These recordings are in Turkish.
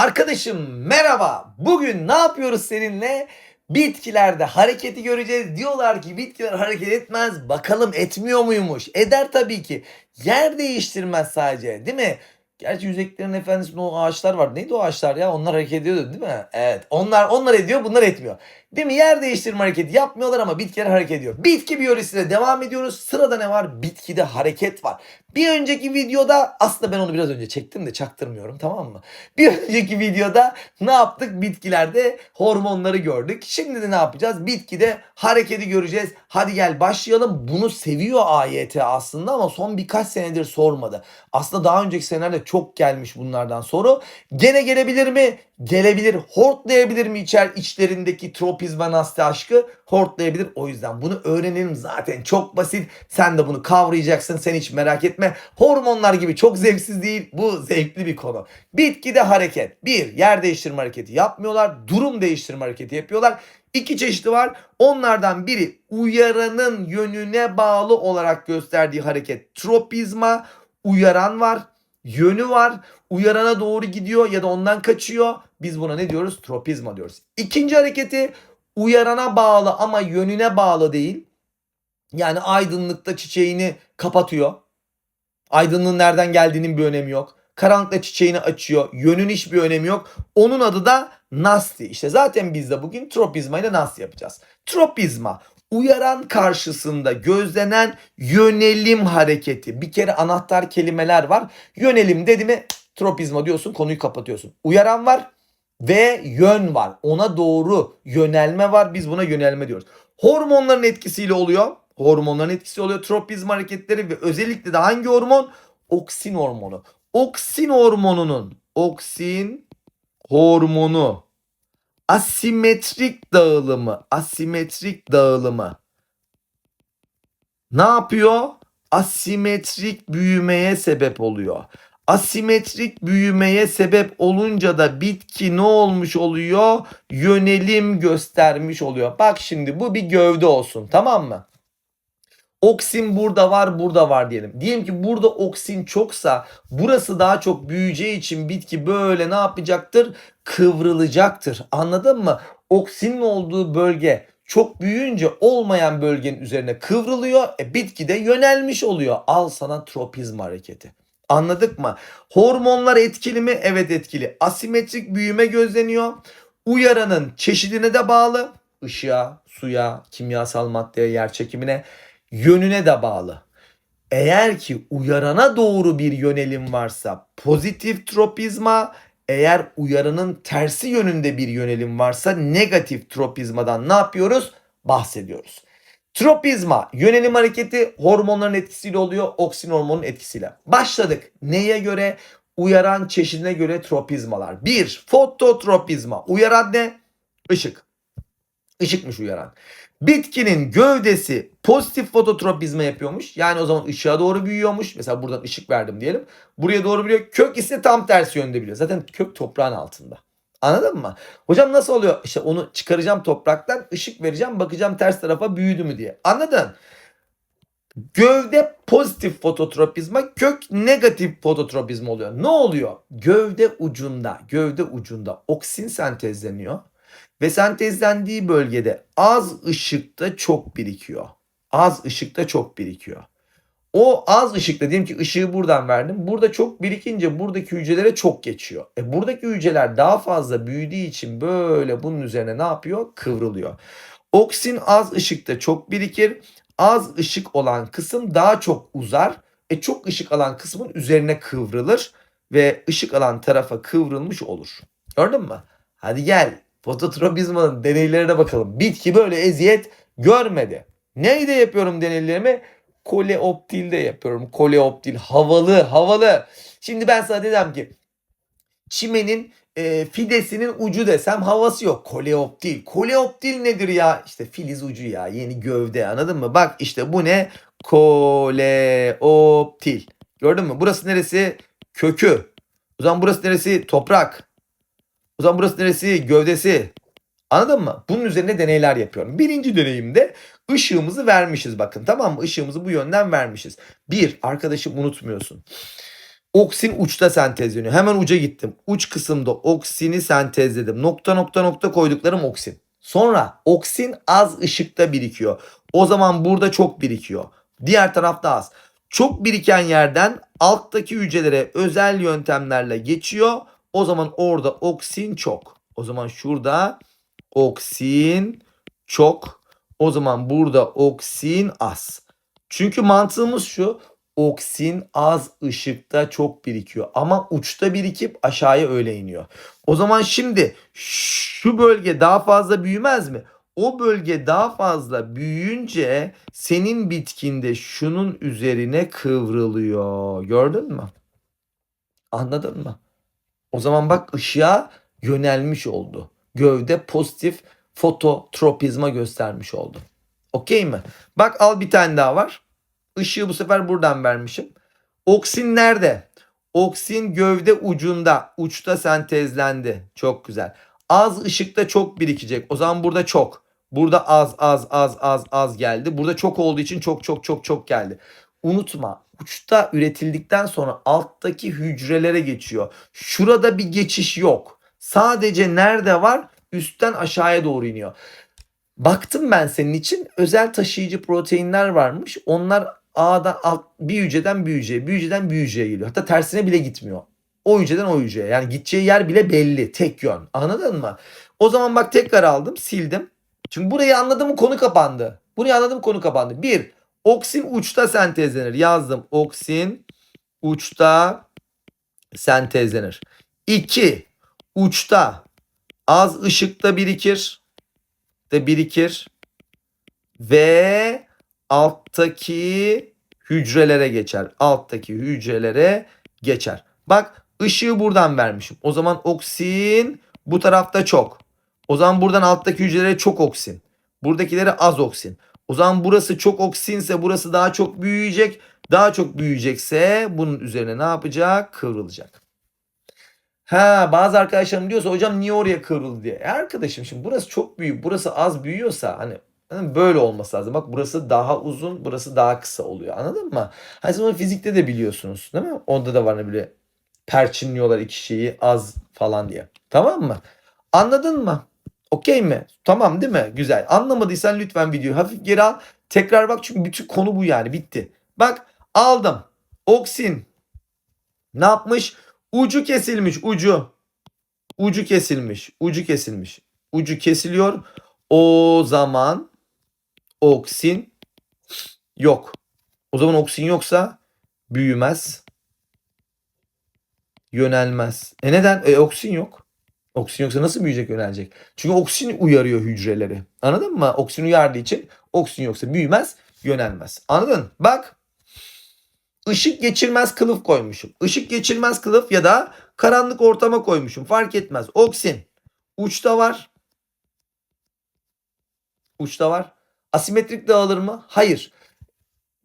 Arkadaşım merhaba. Bugün ne yapıyoruz seninle? Bitkilerde hareketi göreceğiz. Diyorlar ki bitkiler hareket etmez. Bakalım etmiyor muymuş? Eder tabii ki. Yer değiştirmez sadece değil mi? Gerçi Yüzeklerin Efendisi'nde o ağaçlar var. Neydi o ağaçlar ya? Onlar hareket ediyordu değil mi? Evet. Onlar onlar ediyor, bunlar etmiyor. Değil mi? Yer değiştirme hareketi yapmıyorlar ama bitkiler hareket ediyor. Bitki biyolojisiyle devam ediyoruz. Sırada ne var? Bitkide hareket var. Bir önceki videoda aslında ben onu biraz önce çektim de çaktırmıyorum tamam mı? Bir önceki videoda ne yaptık? Bitkilerde hormonları gördük. Şimdi de ne yapacağız? Bitkide hareketi göreceğiz. Hadi gel başlayalım. Bunu seviyor AYT aslında ama son birkaç senedir sormadı. Aslında daha önceki senelerde çok gelmiş bunlardan soru. Gene gelebilir mi? Gelebilir. Hortlayabilir mi içer içlerindeki tropizma nasti aşkı? Hortlayabilir. O yüzden bunu öğrenelim zaten. Çok basit. Sen de bunu kavrayacaksın. Sen hiç merak etme. Hormonlar gibi çok zevksiz değil. Bu zevkli bir konu. Bitkide hareket. Bir, yer değiştirme hareketi yapmıyorlar. Durum değiştirme hareketi yapıyorlar. İki çeşidi var. Onlardan biri uyaranın yönüne bağlı olarak gösterdiği hareket. Tropizma, uyaran var. Yönü var. Uyarana doğru gidiyor ya da ondan kaçıyor. Biz buna ne diyoruz? Tropizma diyoruz. İkinci hareketi uyarana bağlı ama yönüne bağlı değil. Yani aydınlıkta çiçeğini kapatıyor. Aydınlığın nereden geldiğinin bir önemi yok. Karanlıkta çiçeğini açıyor. Yönün hiçbir önemi yok. Onun adı da Nasti. İşte zaten biz de bugün tropizma ile Nasti yapacağız. Tropizma uyaran karşısında gözlenen yönelim hareketi. Bir kere anahtar kelimeler var. Yönelim dedi mi tropizma diyorsun konuyu kapatıyorsun. Uyaran var ve yön var. Ona doğru yönelme var. Biz buna yönelme diyoruz. Hormonların etkisiyle oluyor. Hormonların etkisi oluyor. Tropizma hareketleri ve özellikle de hangi hormon? Oksin hormonu. Oksin hormonunun oksin hormonu asimetrik dağılımı asimetrik dağılımı ne yapıyor? Asimetrik büyümeye sebep oluyor. Asimetrik büyümeye sebep olunca da bitki ne olmuş oluyor? Yönelim göstermiş oluyor. Bak şimdi bu bir gövde olsun tamam mı? Oksin burada var, burada var diyelim. Diyelim ki burada oksin çoksa burası daha çok büyüyeceği için bitki böyle ne yapacaktır? Kıvrılacaktır. Anladın mı? Oksinin olduğu bölge çok büyüyünce olmayan bölgenin üzerine kıvrılıyor. E, bitki de yönelmiş oluyor. Al sana tropizma hareketi. Anladık mı? Hormonlar etkili mi? Evet etkili. Asimetrik büyüme gözleniyor. Uyaranın çeşidine de bağlı. Işığa, suya, kimyasal maddeye, yer çekimine yönüne de bağlı. Eğer ki uyarana doğru bir yönelim varsa pozitif tropizma, eğer uyaranın tersi yönünde bir yönelim varsa negatif tropizmadan ne yapıyoruz? Bahsediyoruz. Tropizma yönelim hareketi hormonların etkisiyle oluyor, oksin hormonun etkisiyle. Başladık. Neye göre? Uyaran çeşidine göre tropizmalar. Bir, fototropizma. Uyaran ne? Işık. Işıkmış uyaran. Bitkinin gövdesi pozitif fototropizma yapıyormuş. Yani o zaman ışığa doğru büyüyormuş. Mesela buradan ışık verdim diyelim. Buraya doğru büyüyor. Kök ise tam tersi yönde biliyor. Zaten kök toprağın altında. Anladın mı? Hocam nasıl oluyor? İşte onu çıkaracağım topraktan, ışık vereceğim, bakacağım ters tarafa büyüdü mü diye. Anladın? Gövde pozitif fototropizma, kök negatif fototropizma oluyor. Ne oluyor? Gövde ucunda, gövde ucunda oksin sentezleniyor ve sentezlendiği bölgede az ışıkta çok birikiyor. Az ışıkta çok birikiyor. O az ışıkta diyelim ki ışığı buradan verdim. Burada çok birikince buradaki hücrelere çok geçiyor. E buradaki hücreler daha fazla büyüdüğü için böyle bunun üzerine ne yapıyor? Kıvrılıyor. Oksin az ışıkta çok birikir. Az ışık olan kısım daha çok uzar. E çok ışık alan kısmın üzerine kıvrılır ve ışık alan tarafa kıvrılmış olur. Gördün mü? Hadi gel fototropizmanın deneylerine bakalım. Bitki böyle eziyet görmedi. Neyde yapıyorum deneylerimi? Koleoptilde yapıyorum. Koleoptil havalı havalı. Şimdi ben sana dedim ki çimenin e, fidesinin ucu desem havası yok. Koleoptil. Koleoptil nedir ya? İşte filiz ucu ya. Yeni gövde anladın mı? Bak işte bu ne? Koleoptil. Gördün mü? Burası neresi? Kökü. O zaman burası neresi? Toprak. O zaman burası neresi? Gövdesi. Anladın mı? Bunun üzerine deneyler yapıyorum. Birinci deneyimde ışığımızı vermişiz bakın tamam mı? Işığımızı bu yönden vermişiz. Bir, arkadaşım unutmuyorsun. Oksin uçta sentezleniyor. Hemen uca gittim. Uç kısımda oksini sentezledim. Nokta nokta nokta koyduklarım oksin. Sonra oksin az ışıkta birikiyor. O zaman burada çok birikiyor. Diğer tarafta az. Çok biriken yerden alttaki hücrelere özel yöntemlerle geçiyor. O zaman orada oksin çok. O zaman şurada oksin çok. O zaman burada oksin az. Çünkü mantığımız şu. Oksin az ışıkta çok birikiyor. Ama uçta birikip aşağıya öyle iniyor. O zaman şimdi şu bölge daha fazla büyümez mi? O bölge daha fazla büyüyünce senin bitkinde şunun üzerine kıvrılıyor. Gördün mü? Anladın mı? O zaman bak ışığa yönelmiş oldu. Gövde pozitif fototropizma göstermiş oldu. Okey mi? Bak al bir tane daha var. Işığı bu sefer buradan vermişim. Oksin nerede? Oksin gövde ucunda, uçta sentezlendi. Çok güzel. Az ışıkta çok birikecek. O zaman burada çok. Burada az az az az az geldi. Burada çok olduğu için çok çok çok çok geldi. Unutma uçta üretildikten sonra alttaki hücrelere geçiyor. Şurada bir geçiş yok. Sadece nerede var? Üstten aşağıya doğru iniyor. Baktım ben senin için özel taşıyıcı proteinler varmış. Onlar A'dan alt, bir hücreden bir hücreye, bir hücreden bir hücreye geliyor. Hatta tersine bile gitmiyor. O hücreden o hücreye. Yani gideceği yer bile belli. Tek yön. Anladın mı? O zaman bak tekrar aldım, sildim. Çünkü burayı anladım mı konu kapandı. Burayı anladım konu kapandı. Bir, oksin uçta sentezlenir. Yazdım. Oksin uçta sentezlenir. İki, uçta az ışıkta birikir. De birikir. Ve alttaki hücrelere geçer. Alttaki hücrelere geçer. Bak ışığı buradan vermişim. O zaman oksin bu tarafta çok. O zaman buradan alttaki hücrelere çok oksin. Buradakilere az oksin. O zaman burası çok oksinse burası daha çok büyüyecek. Daha çok büyüyecekse bunun üzerine ne yapacak? Kıvrılacak. Ha bazı arkadaşlarım diyorsa hocam niye oraya kıvrıldı diye. E arkadaşım şimdi burası çok büyük burası az büyüyorsa hani hani böyle olması lazım. Bak burası daha uzun burası daha kısa oluyor anladın mı? Hani siz onu fizikte de biliyorsunuz değil mi? Onda da var ne böyle perçinliyorlar iki şeyi az falan diye. Tamam mı? Anladın mı? Okey mi? Tamam değil mi? Güzel. Anlamadıysan lütfen videoyu hafif geri al. Tekrar bak çünkü bütün konu bu yani bitti. Bak aldım. Oksin. Ne yapmış? Ucu kesilmiş ucu. Ucu kesilmiş. Ucu kesilmiş. Ucu kesiliyor. O zaman oksin yok. O zaman oksin yoksa büyümez. Yönelmez. E neden? E oksin yok. Oksin yoksa nasıl büyüyecek yönelecek? Çünkü oksin uyarıyor hücreleri. Anladın mı? Oksin uyardığı için oksin yoksa büyümez, yönelmez. Anladın? Bak. Işık geçirmez kılıf koymuşum. Işık geçirmez kılıf ya da karanlık ortama koymuşum. Fark etmez. Oksin. Uçta var. Uçta var. Asimetrik dağılır mı? Hayır.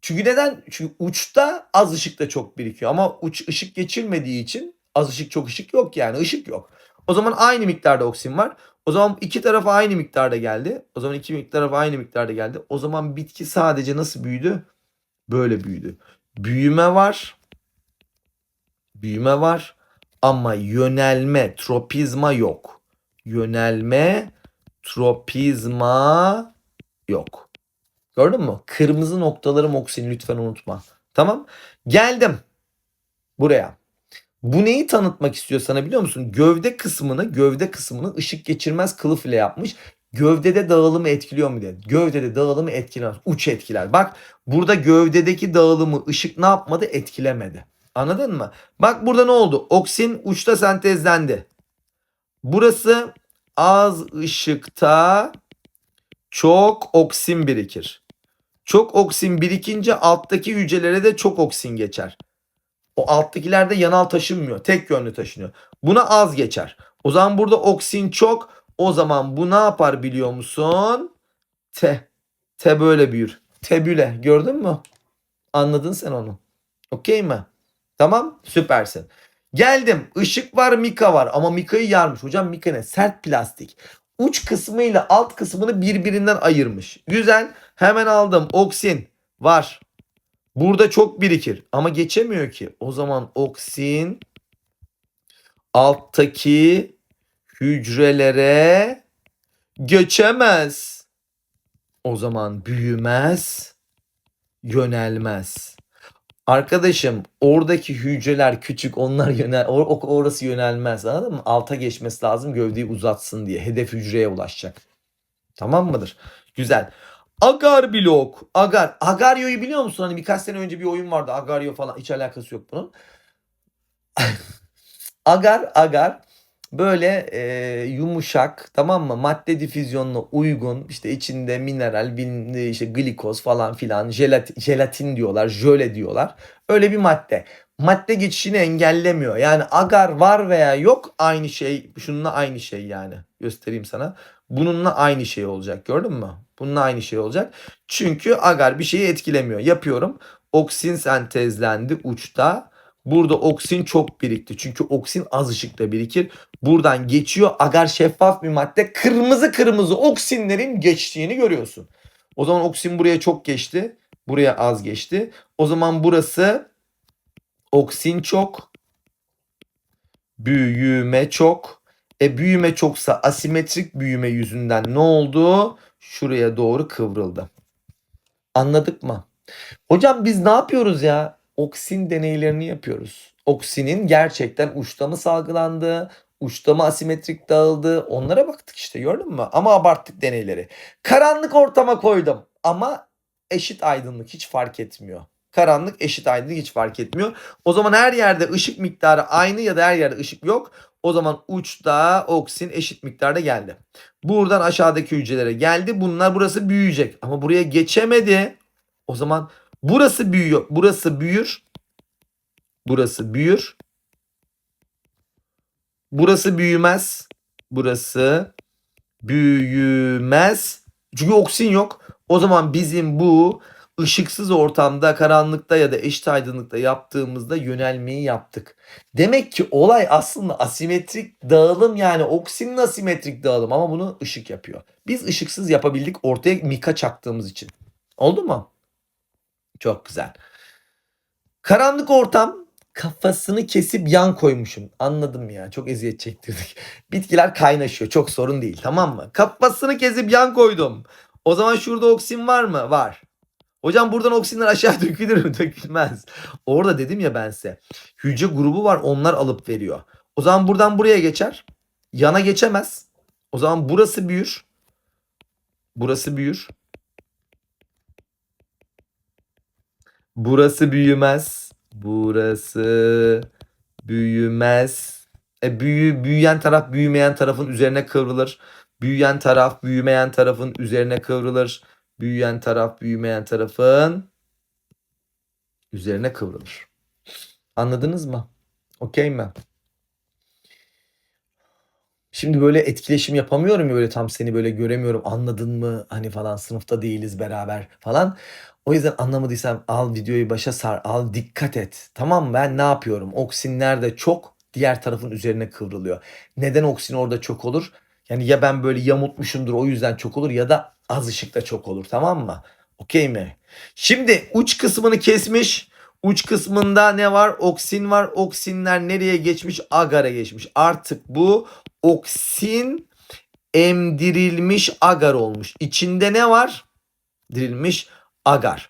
Çünkü neden? Çünkü uçta az ışıkta çok birikiyor. Ama uç ışık geçirmediği için az ışık çok ışık yok yani. Işık yok. O zaman aynı miktarda oksin var. O zaman iki tarafa aynı miktarda geldi. O zaman iki tarafa aynı miktarda geldi. O zaman bitki sadece nasıl büyüdü? Böyle büyüdü. Büyüme var. Büyüme var. Ama yönelme, tropizma yok. Yönelme, tropizma yok. Gördün mü? Kırmızı noktalarım oksin lütfen unutma. Tamam. Geldim buraya. Bu neyi tanıtmak istiyor sana biliyor musun? Gövde kısmını, gövde kısmını ışık geçirmez kılıf ile yapmış. Gövdede dağılımı etkiliyor mu diye. Gövdede dağılımı etkilemez. Uç etkiler. Bak burada gövdedeki dağılımı ışık ne yapmadı? Etkilemedi. Anladın mı? Bak burada ne oldu? Oksin uçta sentezlendi. Burası az ışıkta çok oksin birikir. Çok oksin birikince alttaki hücrelere de çok oksin geçer. O alttakilerde yanal taşınmıyor. Tek yönlü taşınıyor. Buna az geçer. O zaman burada oksin çok. O zaman bu ne yapar biliyor musun? T. T böyle büyür. Tebüle. Gördün mü? Anladın sen onu. Okey mi? Tamam. Süpersin. Geldim. Işık var, mika var. Ama mikayı yarmış. Hocam mika ne? Sert plastik. Uç kısmıyla alt kısmını birbirinden ayırmış. Güzel. Hemen aldım. Oksin var. Burada çok birikir ama geçemiyor ki. O zaman oksin alttaki hücrelere geçemez. O zaman büyümez, yönelmez. Arkadaşım oradaki hücreler küçük onlar yönel or- or- orası yönelmez anladın mı? Alta geçmesi lazım gövdeyi uzatsın diye hedef hücreye ulaşacak. Tamam mıdır? Güzel. Agar blok. Agar. Agario'yu biliyor musun? Hani birkaç sene önce bir oyun vardı. Agario falan hiç alakası yok bunun. agar agar böyle e, yumuşak tamam mı? Madde difüzyonuna uygun işte içinde mineral, bin, işte glikoz falan filan jelatin, jelatin diyorlar, jöle diyorlar. Öyle bir madde. Madde geçişini engellemiyor. Yani agar var veya yok aynı şey. Şununla aynı şey yani. Göstereyim sana. Bununla aynı şey olacak. Gördün mü? Bununla aynı şey olacak. Çünkü agar bir şeyi etkilemiyor. Yapıyorum. Oksin sentezlendi uçta. Burada oksin çok birikti. Çünkü oksin az ışıkta birikir. Buradan geçiyor. Agar şeffaf bir madde. Kırmızı kırmızı oksinlerin geçtiğini görüyorsun. O zaman oksin buraya çok geçti. Buraya az geçti. O zaman burası oksin çok. Büyüme çok. E büyüme çoksa asimetrik büyüme yüzünden ne oldu? Şuraya doğru kıvrıldı. Anladık mı? Hocam biz ne yapıyoruz ya? Oksin deneylerini yapıyoruz. Oksinin gerçekten uçta mı salgılandı? Uçta mı asimetrik dağıldı? Onlara baktık işte gördün mü? Ama abarttık deneyleri. Karanlık ortama koydum ama eşit aydınlık hiç fark etmiyor. Karanlık eşit aydınlık hiç fark etmiyor. O zaman her yerde ışık miktarı aynı ya da her yerde ışık yok. O zaman uçta oksin eşit miktarda geldi. Buradan aşağıdaki hücrelere geldi. Bunlar burası büyüyecek. Ama buraya geçemedi. O zaman burası büyüyor. Burası büyür. Burası büyür. Burası büyümez. Burası büyümez. Çünkü oksin yok. O zaman bizim bu ışıksız ortamda, karanlıkta ya da eşit aydınlıkta yaptığımızda yönelmeyi yaptık. Demek ki olay aslında asimetrik dağılım yani oksinin asimetrik dağılım ama bunu ışık yapıyor. Biz ışıksız yapabildik ortaya mika çaktığımız için. Oldu mu? Çok güzel. Karanlık ortam kafasını kesip yan koymuşum. Anladım ya. Çok eziyet çektirdik. Bitkiler kaynaşıyor. Çok sorun değil. Tamam mı? Kafasını kesip yan koydum. O zaman şurada oksin var mı? Var. Hocam buradan oksinler aşağı dökülür mü? Dökülmez. Orada dedim ya ben size. Hücre grubu var onlar alıp veriyor. O zaman buradan buraya geçer. Yana geçemez. O zaman burası büyür. Burası büyür. Burası büyümez. Burası büyümez. E büyü, büyüyen taraf büyümeyen tarafın üzerine kıvrılır. Büyüyen taraf büyümeyen tarafın üzerine kıvrılır. Büyüyen taraf büyümeyen tarafın üzerine kıvrılır. Anladınız mı? Okey mi? Şimdi böyle etkileşim yapamıyorum ya böyle tam seni böyle göremiyorum anladın mı hani falan sınıfta değiliz beraber falan. O yüzden anlamadıysan al videoyu başa sar al dikkat et tamam ben ne yapıyorum oksin nerede çok diğer tarafın üzerine kıvrılıyor. Neden oksin orada çok olur? Yani ya ben böyle yamultmuşumdur o yüzden çok olur ya da az ışıkta çok olur tamam mı? Okey mi? Şimdi uç kısmını kesmiş. Uç kısmında ne var? Oksin var. Oksinler nereye geçmiş? Agar'a geçmiş. Artık bu oksin emdirilmiş agar olmuş. İçinde ne var? Dirilmiş agar.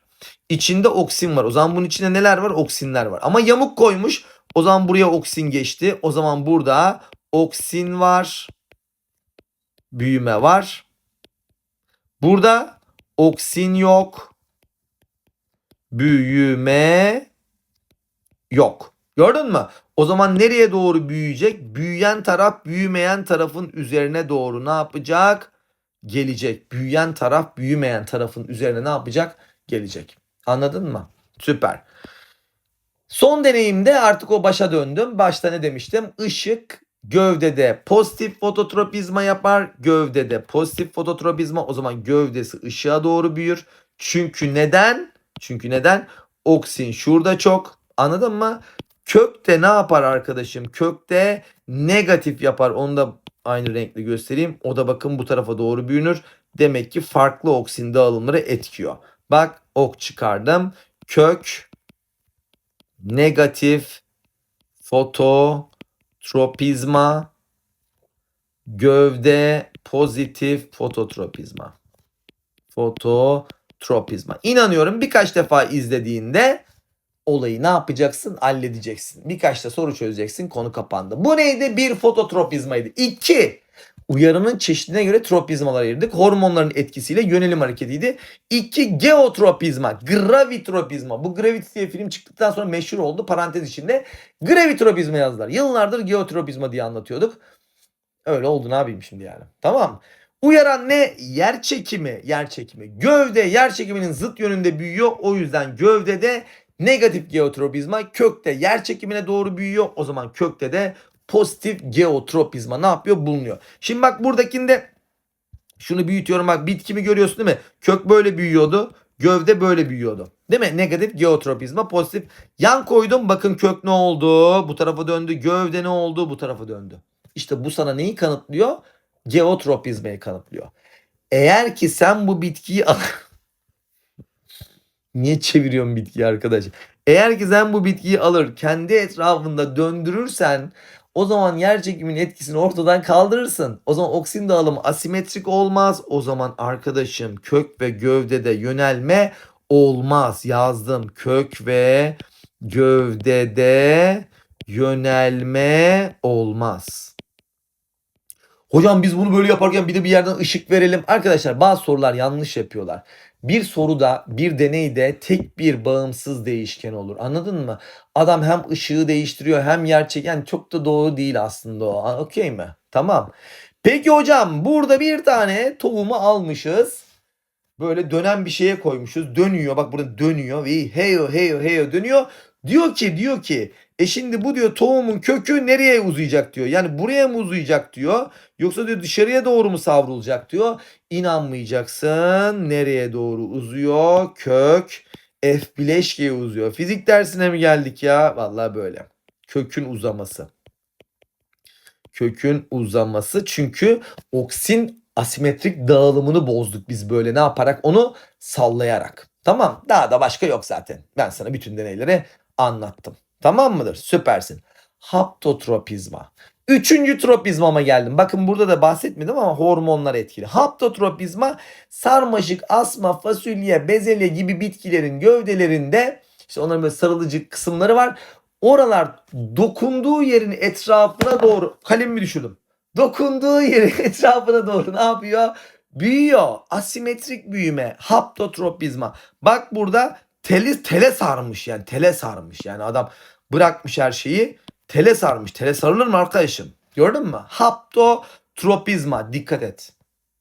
İçinde oksin var. O zaman bunun içinde neler var? Oksinler var. Ama yamuk koymuş. O zaman buraya oksin geçti. O zaman burada oksin var. Büyüme var. Burada oksin yok. Büyüme yok. Gördün mü? O zaman nereye doğru büyüyecek? Büyüyen taraf büyümeyen tarafın üzerine doğru ne yapacak? Gelecek. Büyüyen taraf büyümeyen tarafın üzerine ne yapacak? Gelecek. Anladın mı? Süper. Son deneyimde artık o başa döndüm. Başta ne demiştim? Işık gövdede pozitif fototropizma yapar. Gövdede pozitif fototropizma o zaman gövdesi ışığa doğru büyür. Çünkü neden? Çünkü neden? Oksin şurada çok. Anladın mı? Kökte ne yapar arkadaşım? Kökte negatif yapar. Onu da aynı renkle göstereyim. O da bakın bu tarafa doğru büyünür. Demek ki farklı oksin dağılımları etkiyor. Bak ok çıkardım. kök negatif fototropizma gövde pozitif fototropizma. Fototropizma. İnanıyorum birkaç defa izlediğinde olayı ne yapacaksın? Halledeceksin. Birkaç da soru çözeceksin. Konu kapandı. Bu neydi? Bir fototropizmaydı. İki. Uyarının çeşidine göre tropizmalar ayırdık. Hormonların etkisiyle yönelim hareketiydi. İki geotropizma, gravitropizma. Bu Gravity diye film çıktıktan sonra meşhur oldu. Parantez içinde gravitropizma yazdılar. Yıllardır geotropizma diye anlatıyorduk. Öyle oldu ne yapayım şimdi yani. Tamam. Uyaran ne? Yer çekimi. Yer çekimi. Gövde yer çekiminin zıt yönünde büyüyor. O yüzden gövdede negatif geotropizma kökte yer çekimine doğru büyüyor. O zaman kökte de pozitif geotropizma ne yapıyor? Bulunuyor. Şimdi bak buradakinde şunu büyütüyorum bak bitkimi görüyorsun değil mi? Kök böyle büyüyordu. Gövde böyle büyüyordu. Değil mi? Negatif geotropizma pozitif. Yan koydum bakın kök ne oldu? Bu tarafa döndü. Gövde ne oldu? Bu tarafa döndü. İşte bu sana neyi kanıtlıyor? Geotropizmayı kanıtlıyor. Eğer ki sen bu bitkiyi Niye çeviriyorum bitkiyi arkadaş? Eğer ki sen bu bitkiyi alır kendi etrafında döndürürsen o zaman yer çekiminin etkisini ortadan kaldırırsın. O zaman oksijen dağılımı asimetrik olmaz. O zaman arkadaşım kök ve gövdede yönelme olmaz. Yazdım kök ve gövdede yönelme olmaz. Hocam biz bunu böyle yaparken bir de bir yerden ışık verelim. Arkadaşlar bazı sorular yanlış yapıyorlar. Bir soruda, bir deneyde tek bir bağımsız değişken olur. Anladın mı? Adam hem ışığı değiştiriyor hem yer çeken çok da doğru değil aslında o. Okey mi? Tamam. Peki hocam burada bir tane tohumu almışız. Böyle dönen bir şeye koymuşuz. Dönüyor. Bak burada dönüyor ve heyo heyo heyo dönüyor. Diyor ki diyor ki e şimdi bu diyor tohumun kökü nereye uzayacak diyor. Yani buraya mı uzayacak diyor. Yoksa diyor dışarıya doğru mu savrulacak diyor. İnanmayacaksın. Nereye doğru uzuyor? Kök F bileşkeye uzuyor. Fizik dersine mi geldik ya? Vallahi böyle. Kökün uzaması. Kökün uzaması çünkü oksin asimetrik dağılımını bozduk biz böyle ne yaparak onu sallayarak. Tamam daha da başka yok zaten. Ben sana bütün deneyleri anlattım. Tamam mıdır? Süpersin. Haptotropizma. Üçüncü tropizmama geldim. Bakın burada da bahsetmedim ama hormonlar etkili. Haptotropizma sarmaşık, asma, fasulye, bezelye gibi bitkilerin gövdelerinde işte onların böyle sarılıcı kısımları var. Oralar dokunduğu yerin etrafına doğru kalemimi düşürdüm. Dokunduğu yerin etrafına doğru ne yapıyor? Büyüyor. Asimetrik büyüme. Haptotropizma. Bak burada tele, tele sarmış yani tele sarmış. Yani adam bırakmış her şeyi tele sarmış. Tele sarılır mı arkadaşım? Gördün mü? Haptotropizma. Dikkat et.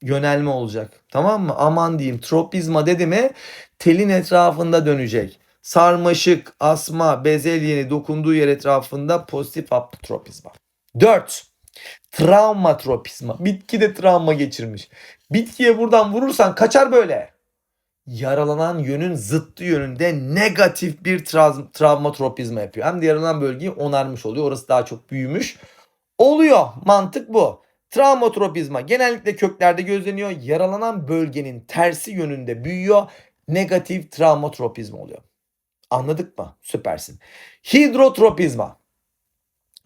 Yönelme olacak. Tamam mı? Aman diyeyim. Tropizma dedi mi telin etrafında dönecek. Sarmaşık, asma, bezelyeni dokunduğu yer etrafında pozitif haptotropizma. 4. Travmatropizma. Bitki de travma geçirmiş. Bitkiye buradan vurursan kaçar böyle. Yaralanan yönün zıttı yönünde negatif bir tra- travmatropizma yapıyor. Hem de yaralanan bölgeyi onarmış oluyor. Orası daha çok büyümüş. Oluyor. Mantık bu. Travmatropizma genellikle köklerde gözleniyor. Yaralanan bölgenin tersi yönünde büyüyor. Negatif travmatropizma oluyor. Anladık mı? Süpersin. Hidrotropizma.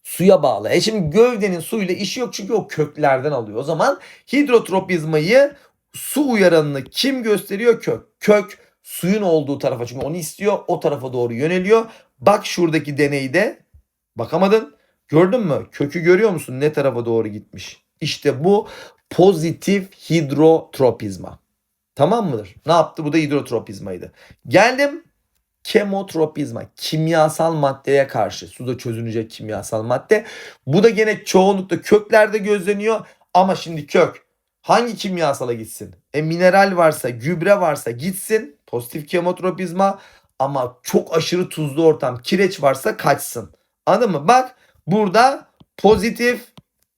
Suya bağlı. E şimdi gövdenin suyla işi yok çünkü o köklerden alıyor. O zaman hidrotropizmayı su uyaranını kim gösteriyor? Kök. Kök suyun olduğu tarafa çünkü onu istiyor. O tarafa doğru yöneliyor. Bak şuradaki deneyde bakamadın. Gördün mü? Kökü görüyor musun? Ne tarafa doğru gitmiş? İşte bu pozitif hidrotropizma. Tamam mıdır? Ne yaptı? Bu da hidrotropizmaydı. Geldim kemotropizma. Kimyasal maddeye karşı. Suda çözünecek kimyasal madde. Bu da gene çoğunlukla köklerde gözleniyor. Ama şimdi kök hangi kimyasala gitsin? E mineral varsa, gübre varsa gitsin. Pozitif kemotropizma. Ama çok aşırı tuzlu ortam, kireç varsa kaçsın. Anladın mı? Bak burada pozitif,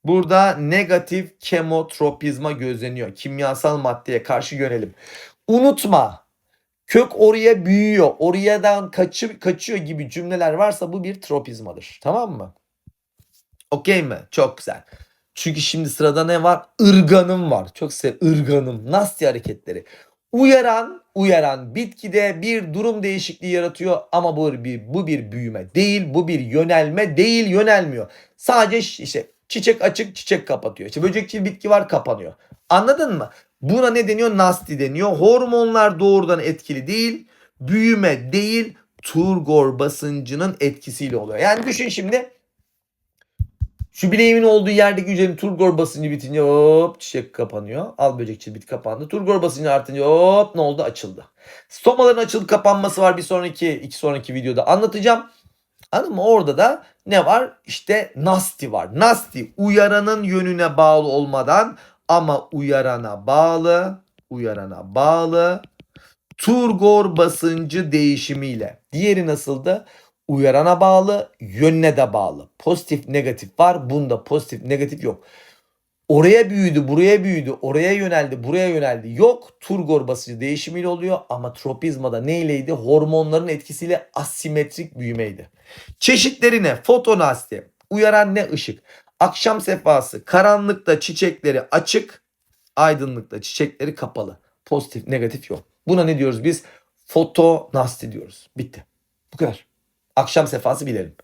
burada negatif kemotropizma gözleniyor. Kimyasal maddeye karşı yönelim. Unutma kök oraya büyüyor, oradan kaçı, kaçıyor gibi cümleler varsa bu bir tropizmadır. Tamam mı? Okey mi? Çok güzel. Çünkü şimdi sırada ne var? Irganım var. Çok sev ırganım. Nastya hareketleri. Uyaran, uyaran bitkide bir durum değişikliği yaratıyor ama bu bir bu bir büyüme değil, bu bir yönelme değil, yönelmiyor. Sadece işte çiçek açık, çiçek kapatıyor. İşte böcekçil bitki var, kapanıyor. Anladın mı? Buna ne deniyor? Nasti deniyor. Hormonlar doğrudan etkili değil, büyüme değil, turgor basıncının etkisiyle oluyor. Yani düşün şimdi şu bileğimin olduğu yerdeki hücrenin turgor basıncı bitince hop çiçek kapanıyor. Al böcekçil bit kapandı. Turgor basıncı artınca hop ne oldu? Açıldı. Stomaların açılıp kapanması var bir sonraki iki sonraki videoda anlatacağım. Anladın mı? Orada da ne var? İşte nasti var. Nasti uyaranın yönüne bağlı olmadan ama uyarana bağlı, uyarana bağlı turgor basıncı değişimiyle. Diğeri nasıldı? Uyarana bağlı, yönüne de bağlı. Pozitif, negatif var. Bunda pozitif, negatif yok. Oraya büyüdü, buraya büyüdü, oraya yöneldi, buraya yöneldi. Yok. Turgor basıncı değişimiyle oluyor ama tropizmada neyleydi? Hormonların etkisiyle asimetrik büyümeydi. Çeşitleri ne? Fotonasti. Uyaran ne? Işık. Akşam sefası. Karanlıkta çiçekleri açık. Aydınlıkta çiçekleri kapalı. Pozitif, negatif yok. Buna ne diyoruz biz? Fotonasti diyoruz. Bitti. Bu kadar. Akşam sefası bilelim.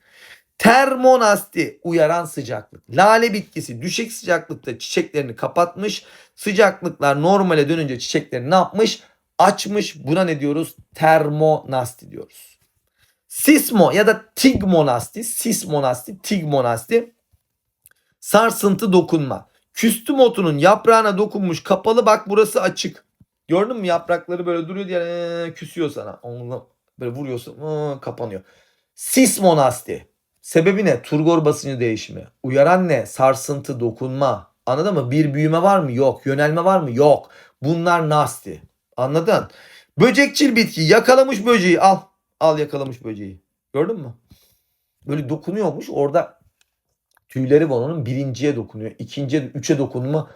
Termonasti uyaran sıcaklık. Lale bitkisi düşük sıcaklıkta çiçeklerini kapatmış. Sıcaklıklar normale dönünce çiçeklerini ne yapmış? Açmış. Buna ne diyoruz? Termonasti diyoruz. Sismo ya da tigmonasti, sismonasti, tigmonasti sarsıntı dokunma. Küstüm otunun yaprağına dokunmuş kapalı bak burası açık. Gördün mü yaprakları böyle duruyor diye ee, küsüyor sana. Böyle vuruyorsun ee, kapanıyor. Sismonasti. Sebebi ne? Turgor basıncı değişimi. Uyaran ne? Sarsıntı, dokunma. Anladın mı? Bir büyüme var mı? Yok. Yönelme var mı? Yok. Bunlar nasti. Anladın? Böcekçil bitki yakalamış böceği al. Al yakalamış böceği. Gördün mü? Böyle dokunuyormuş. Orada tüyleri var onun. Birinciye dokunuyor. ikinciye, üçe dokunma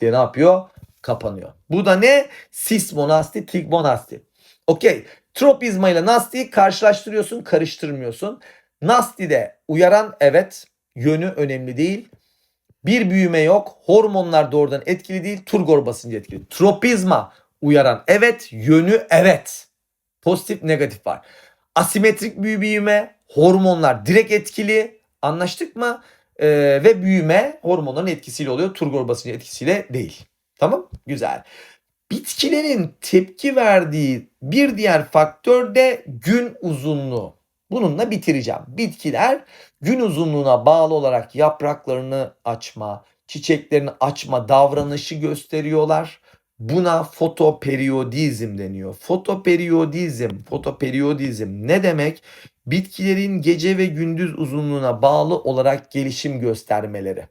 diye ne yapıyor? Kapanıyor. Bu da ne? Sismonasti, tigmonasti. Okey. Tropizma ile nastiyi karşılaştırıyorsun, karıştırmıyorsun. Nasti'de uyaran evet, yönü önemli değil. Bir büyüme yok. Hormonlar doğrudan etkili değil. Turgor basıncı etkili. Tropizma uyaran evet, yönü evet. Pozitif negatif var. Asimetrik büyü- büyüme, hormonlar direkt etkili. Anlaştık mı? Ee, ve büyüme hormonların etkisiyle oluyor. Turgor basıncı etkisiyle değil. Tamam? Güzel. Bitkilerin tepki verdiği bir diğer faktör de gün uzunluğu. Bununla bitireceğim. Bitkiler gün uzunluğuna bağlı olarak yapraklarını açma, çiçeklerini açma davranışı gösteriyorlar. Buna fotoperiyodizm deniyor. Fotoperiyodizm, fotoperiyodizm ne demek? Bitkilerin gece ve gündüz uzunluğuna bağlı olarak gelişim göstermeleri.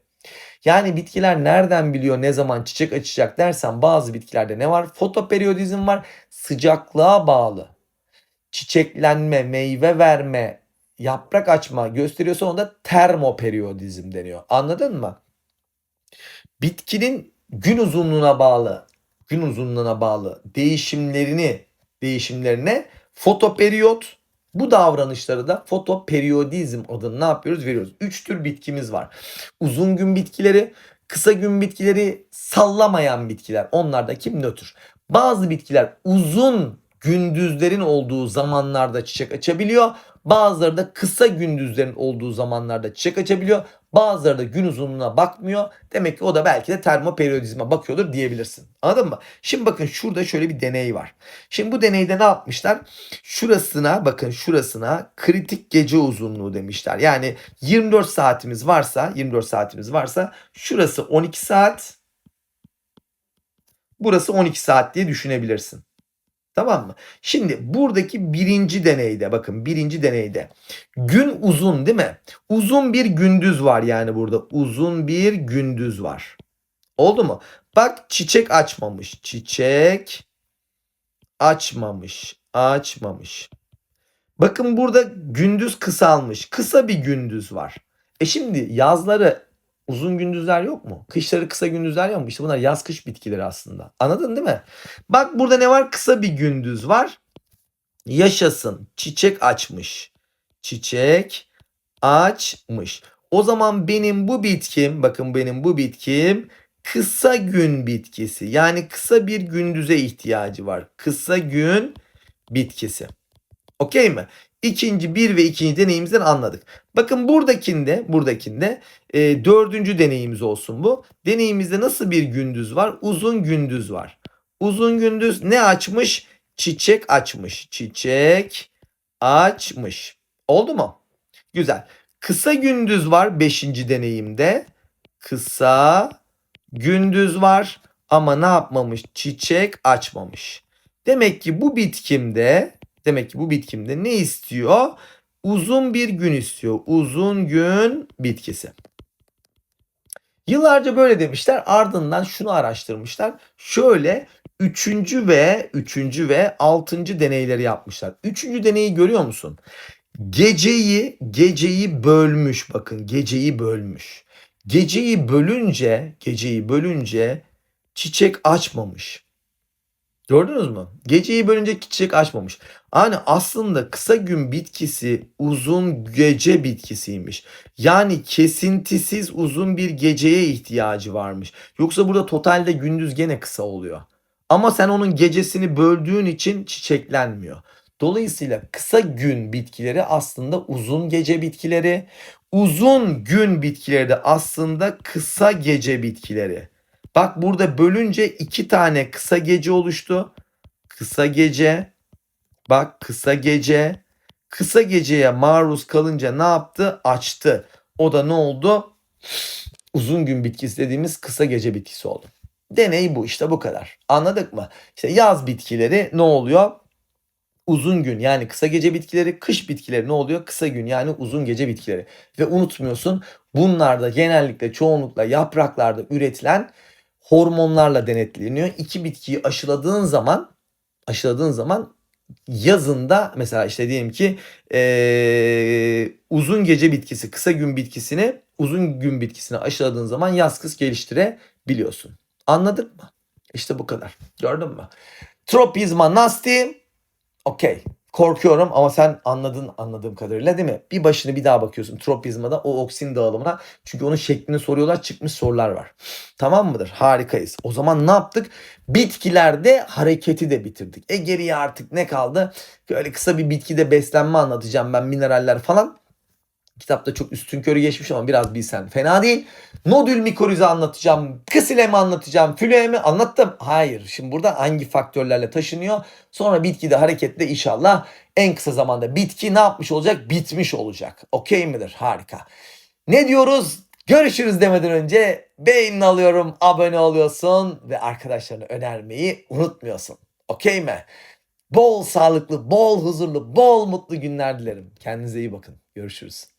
Yani bitkiler nereden biliyor ne zaman çiçek açacak dersen bazı bitkilerde ne var? Fotoperiyodizm var. Sıcaklığa bağlı. Çiçeklenme, meyve verme, yaprak açma gösteriyorsa onda termoperiyodizm deniyor. Anladın mı? Bitkinin gün uzunluğuna bağlı, gün uzunluğuna bağlı değişimlerini, değişimlerine fotoperiyot bu davranışları da fotoperiyodizm adını ne yapıyoruz? Veriyoruz. Üç tür bitkimiz var. Uzun gün bitkileri, kısa gün bitkileri, sallamayan bitkiler. Onlar da kim nötr. Bazı bitkiler uzun gündüzlerin olduğu zamanlarda çiçek açabiliyor. Bazıları da kısa gündüzlerin olduğu zamanlarda çiçek açabiliyor. Bazıları da gün uzunluğuna bakmıyor. Demek ki o da belki de termoperiyodizme bakıyordur diyebilirsin. Anladın mı? Şimdi bakın şurada şöyle bir deney var. Şimdi bu deneyde ne yapmışlar? Şurasına bakın şurasına kritik gece uzunluğu demişler. Yani 24 saatimiz varsa 24 saatimiz varsa şurası 12 saat burası 12 saat diye düşünebilirsin. Tamam mı? Şimdi buradaki birinci deneyde bakın birinci deneyde gün uzun değil mi? Uzun bir gündüz var yani burada uzun bir gündüz var. Oldu mu? Bak çiçek açmamış. Çiçek açmamış. Açmamış. Bakın burada gündüz kısalmış. Kısa bir gündüz var. E şimdi yazları uzun gündüzler yok mu? Kışları kısa gündüzler yok mu? İşte bunlar yaz kış bitkileri aslında. Anladın değil mi? Bak burada ne var? Kısa bir gündüz var. Yaşasın. Çiçek açmış. Çiçek açmış. O zaman benim bu bitkim, bakın benim bu bitkim kısa gün bitkisi. Yani kısa bir gündüze ihtiyacı var. Kısa gün bitkisi. Okey mi? İkinci bir ve ikinci deneyimizden anladık. Bakın buradakinde, buradakinde e, dördüncü deneyimiz olsun bu. Deneyimizde nasıl bir gündüz var? Uzun gündüz var. Uzun gündüz ne açmış? Çiçek açmış. Çiçek açmış. Oldu mu? Güzel. Kısa gündüz var 5. deneyimde. Kısa gündüz var ama ne yapmamış? Çiçek açmamış. Demek ki bu bitkimde demek ki bu bitkimde ne istiyor? Uzun bir gün istiyor. Uzun gün bitkisi. Yıllarca böyle demişler. Ardından şunu araştırmışlar. Şöyle üçüncü ve üçüncü ve altıncı deneyleri yapmışlar. Üçüncü deneyi görüyor musun? Geceyi geceyi bölmüş bakın geceyi bölmüş. Geceyi bölünce geceyi bölünce çiçek açmamış. Gördünüz mü? Geceyi bölünce çiçek açmamış. Yani aslında kısa gün bitkisi uzun gece bitkisiymiş. Yani kesintisiz uzun bir geceye ihtiyacı varmış. Yoksa burada totalde gündüz gene kısa oluyor. Ama sen onun gecesini böldüğün için çiçeklenmiyor. Dolayısıyla kısa gün bitkileri aslında uzun gece bitkileri. Uzun gün bitkileri de aslında kısa gece bitkileri. Bak burada bölünce iki tane kısa gece oluştu. Kısa gece. Bak kısa gece. Kısa geceye maruz kalınca ne yaptı? Açtı. O da ne oldu? Uzun gün bitkisi dediğimiz kısa gece bitkisi oldu. Deney bu işte bu kadar. Anladık mı? İşte yaz bitkileri ne oluyor? Uzun gün yani kısa gece bitkileri, kış bitkileri ne oluyor? Kısa gün yani uzun gece bitkileri. Ve unutmuyorsun bunlar da genellikle çoğunlukla yapraklarda üretilen hormonlarla denetleniyor. İki bitkiyi aşıladığın zaman aşıladığın zaman yazında mesela işte diyelim ki eee, uzun gece bitkisi kısa gün bitkisini uzun gün bitkisine aşıladığın zaman yaz kış geliştirebiliyorsun. Anladın mı? İşte bu kadar. Gördün mü? Tropizma nasty. Okey. Korkuyorum ama sen anladın anladığım kadarıyla değil mi? Bir başını bir daha bakıyorsun tropizmada o oksin dağılımına. Çünkü onun şeklini soruyorlar çıkmış sorular var. Tamam mıdır? Harikayız. O zaman ne yaptık? Bitkilerde hareketi de bitirdik. E geriye artık ne kaldı? Böyle kısa bir bitkide beslenme anlatacağım ben mineraller falan. Kitapta çok üstün körü geçmiş ama biraz bilsen fena değil. Nodül mikorize anlatacağım. Kısilemi anlatacağım. Flüemi anlattım. Hayır. Şimdi burada hangi faktörlerle taşınıyor? Sonra bitkide hareketle inşallah en kısa zamanda bitki ne yapmış olacak? Bitmiş olacak. Okey midir? Harika. Ne diyoruz? Görüşürüz demeden önce beğenini alıyorum, abone oluyorsun ve arkadaşlarına önermeyi unutmuyorsun. Okey mi? Bol sağlıklı, bol huzurlu, bol mutlu günler dilerim. Kendinize iyi bakın. Görüşürüz.